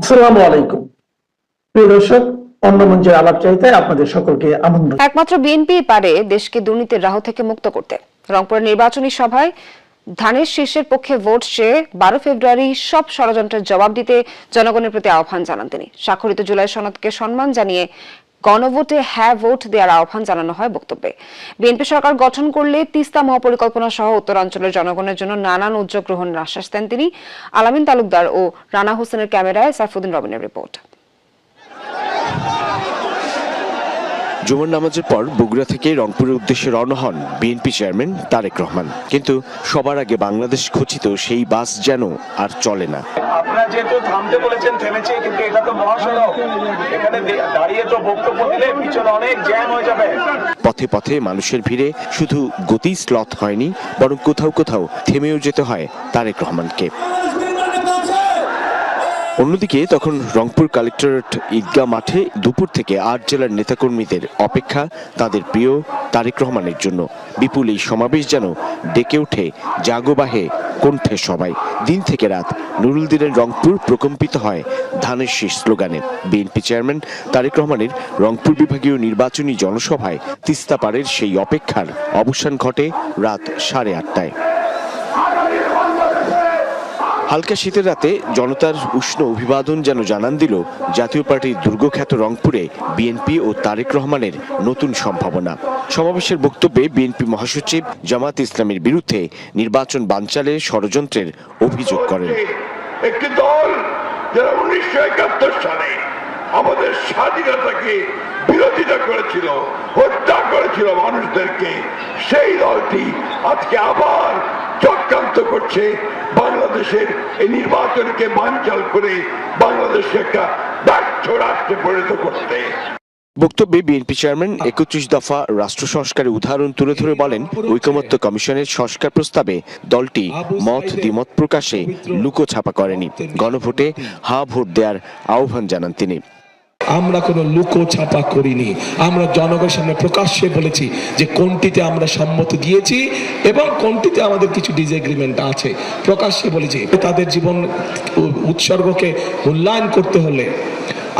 আসসালামু আলাইকুম। প্রিয় দর্শক, অন্য মঞ্চের আলাপচারিতায় আপনাদের সকলকে আমন্ত্রণ। একমাত্র বিএনপি পারে দেশকে দুর্নীতির রাহ থেকে মুক্ত করতে। রংপুরের নির্বাচনী সভায় ধানের শীর্ষের পক্ষে ভোট চেয়ে বারো ফেব্রুয়ারি সব ষড়যন্ত্রের জবাব দিতে জনগণের প্রতি আহ্বান জানান তিনি। স্বাক্ষরিত জুলাই সনদকে সম্মান জানিয়ে গণভোটে হ্যাঁ ভোট দেওয়ার আহ্বান জানানো হয় বক্তব্যে। বিএনপি সরকার গঠন করলে তিস্তা মহাপরিকল্পনা সহ উত্তরাঞ্চলের জনগণের জন্য নানান উদ্যোগ গ্রহণের আশ্বাস দেন তিনি। আলামিন তালুকদার ও রানা হোসেনের ক্যামেরায় সাইফুদ্দিন রবিনের রিপোর্ট। জুমার নামাজের পর বগুড়া থেকে রংপুরের উদ্দেশ্যে রওনা হন বিএনপি চেয়ারম্যান তারেক রহমান। কিন্তু সবার আগে বাংলাদেশ খচিত সেই বাস যেন আর চলে না। আপনারা যেহেতু থামতে বলেছেন থেমেছে কিন্তু এটা তো মহাসড়ক। এখানে দাঁড়িয়ে তো বক্তব্য দিলে পিছনে অনেক জ্যাম হয়ে যাবে। পথে পথে মানুষের ভিড়ে শুধু গতি স্লথ হয়নি বরং কোথাও কোথাও থেমেও যেতে হয় তারেক রহমানকে। অন্যদিকে, তখন রংপুর কালেক্টরেট ঈদগাহ মাঠে দুপুর থেকে আট জেলার নেতাকর্মীদের অপেক্ষা তাদের প্রিয় তারেক রহমানের জন্য। বিপুল এই সমাবেশ যেন ডেকে ওঠে জাগোবাহে কণ্ঠে সবাই। দিন থেকে রাত নুরুল দিনের রংপুর প্রকম্পিত হয় ধানের শীষ স্লোগানে। বিএনপি চেয়ারম্যান তারেক রহমানের রংপুর বিভাগীয় নির্বাচনী জনসভায় তিস্তা পাড়ের সেই অপেক্ষার অবসান ঘটে রাত সাড়ে আটটায়। হালকা শীতের রাতে জনতার উষ্ণ অভিবাদন যেন জানান দিল জাতীয় পার্টির দুর্গখ্যাত রংপুরে বিএনপি ও তারেক রহমানের নতুন সম্ভাবনা। সমাবেশের বক্তব্যে বিএনপি মহাসচিব জামাত ইসলামের বিরুদ্ধে নির্বাচন বানচালে ষড়যন্ত্রের অভিযোগ করেন। একটি দল যারা উনিশশো একাত্তর সালে আমাদের স্বাধীনতাকে বিরোধিতা করেছিল, হত্যা করেছিল মানুষদেরকে, সেই দলটি আজকে আবার চক্রান্ত করছে বাংলাদেশের এই নির্বাচনকে বানচাল করে বাংলাদেশকে একটা ব্যর্থ রাষ্ট্রে পরিণত করতে। বক্তব্যে বিএনপি চেয়ারম্যান একত্রিশ দফা রাষ্ট্র সংস্কারের উদাহরণ তুলে ধরে বলেন, ঐকমত্য কমিশনের সংস্কার প্রস্তাবে দলটি মত দ্বিমত প্রকাশে লুকোছাপা করেনি। গণভোটে হা ভোট দেওয়ার আহ্বান জানান তিনি। আমরা কোনো লুকো ছাপা করিনি। আমরা জনগণের সামনে প্রকাশ্যে বলেছি যে কোনটিতে আমরা সম্মতি দিয়েছি এবং কোনটিতে আমাদের কিছু ডিসএগ্রিমেন্ট আছে। প্রকাশ্যে বলেছি তাদের জীবন উৎসর্গকে মূল্যায়ন করতে হলে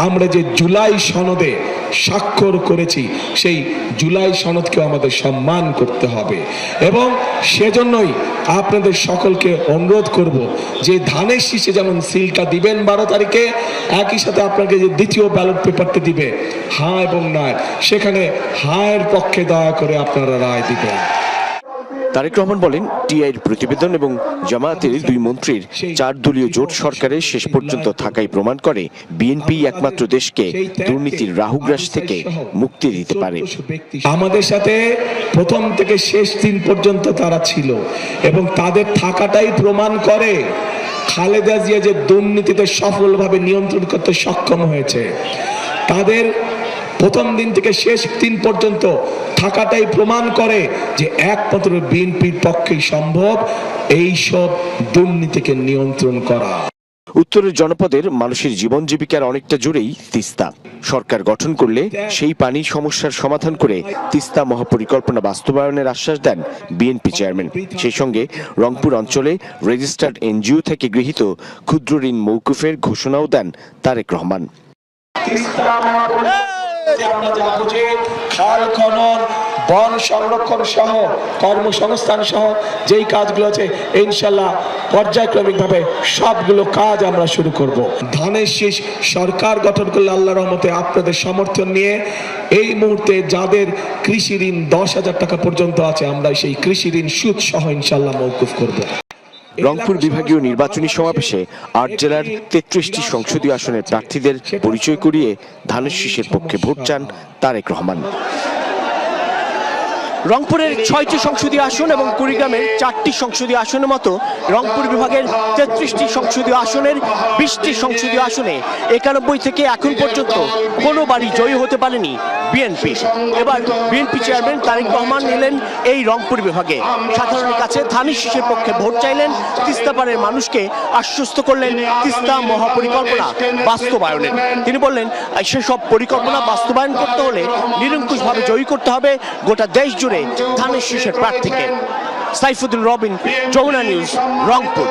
আমরা যে জুলাই সনদে স্বাক্ষর করেছি, সেই জুলাই সনদকে আমাদের সম্মান করতে হবে। এবং সেজন্যই আপনাদের সকলকে অনুরোধ করব যে ধানের শীষে যেমন সিলটা দিবেন বারো তারিখে, একই সাথে আপনাকে যে দ্বিতীয় ব্যালট পেপারটি দিবে, হা এবং না সেখানে হায়ের পক্ষে দয়া করে আপনারা রায় দিবেন। তারেক রহমান বলেন, টিআইয়ের প্রতিবেদন এবং জামায়াতের দুই মন্ত্রীর চার দলীয় জোট সরকারের শেষ পর্যন্ত থাকাই প্রমাণ করে বিএনপি একমাত্র দেশকে দুর্নীতির রাহুগ্রাস থেকে মুক্তি দিতে পারে। আমাদের সাথে প্রথম থেকে শেষ দিন পর্যন্ত তারা ছিল এবং তাদের থাকাটাই প্রমাণ করে খালেদা জিয়া যে দুর্নীতিতে সফলভাবে নিয়ন্ত্রণ করতে সক্ষম হয়েছে। তাদের প্রথম দিন থেকে শেষ দিন পর্যন্ত থাকাটাই প্রমাণ করে যে একমাত্র বিএনপির পক্ষেই সম্ভব এই সব দুর্নীতিকে নিয়ন্ত্রণ করা। উত্তরের জনপদের মানুষের জীবন জীবিকার অনেকটা জুড়েই তিস্তা। সরকার গঠন করলে সেই পানি সমস্যার সমাধান করে তিস্তা মহাপরিকল্পনা বাস্তবায়নের আশ্বাস দেন বিএনপি চেয়ারম্যান। সেই সঙ্গে রংপুর অঞ্চলে রেজিস্টার্ড এনজিও থেকে গৃহীত ক্ষুদ্র ঋণ মৌকুফের ঘোষণাও দেন তারেক রহমান। বন সংরক্ষণ সহ, কর্মসংস্থান সহ, যেই কাজগুলো আছে ইনশাল্লাহ পর্যায়ক্রমিকভাবে সবগুলো কাজ আমরা শুরু করব। ধানের শীষ সরকার গঠন করলে আল্লাহ রহমতে আপনাদের সমর্থন নিয়ে এই মুহূর্তে যাদের কৃষি ঋণ দশ হাজার টাকা পর্যন্ত আছে, আমরা সেই কৃষি ঋণ সুদ সহ ইনশাল্লাহ মৌকুফ করব। রংপুর বিভাগীয় নির্বাচনী সমাবেশে আট জেলার তেত্রিশটি সংসদীয় আসনের প্রার্থীদের পরিচয় করিয়ে ধানের শীষের পক্ষে ভোট চান তারেক রহমান। রংপুরের ছয়টি সংসদীয় আসন এবং কুড়িগ্রামের চারটি সংসদীয় আসনের মতো রংপুর বিভাগের তেত্রিশটি সংসদীয় আসনের বিশটি সংসদীয় আসনে একানব্বই থেকে এখন পর্যন্ত কোনো বাড়ি জয়ী হতে পারেনি বিএনপি। এবার বিএনপি চেয়ারম্যান তারেক রহমান এলেন এই রংপুর বিভাগে। সাধারণের কাছে ধানের শীষের পক্ষে ভোট চাইলেন তিস্তাপাড়ের মানুষকে আশ্বস্ত করলেন তিস্তা মহাপরিকল্পনা বাস্তবায়নের। তিনি বললেন সেসব পরিকল্পনা বাস্তবায়ন করতে হলে নিরঙ্কুশভাবে জয়ী করতে হবে, গোটা দেশ জুড়ে ধানের শীষের প্রার্থীকে সাইফুদ্দিন রবিন যমুনা নিউজ রংপুর।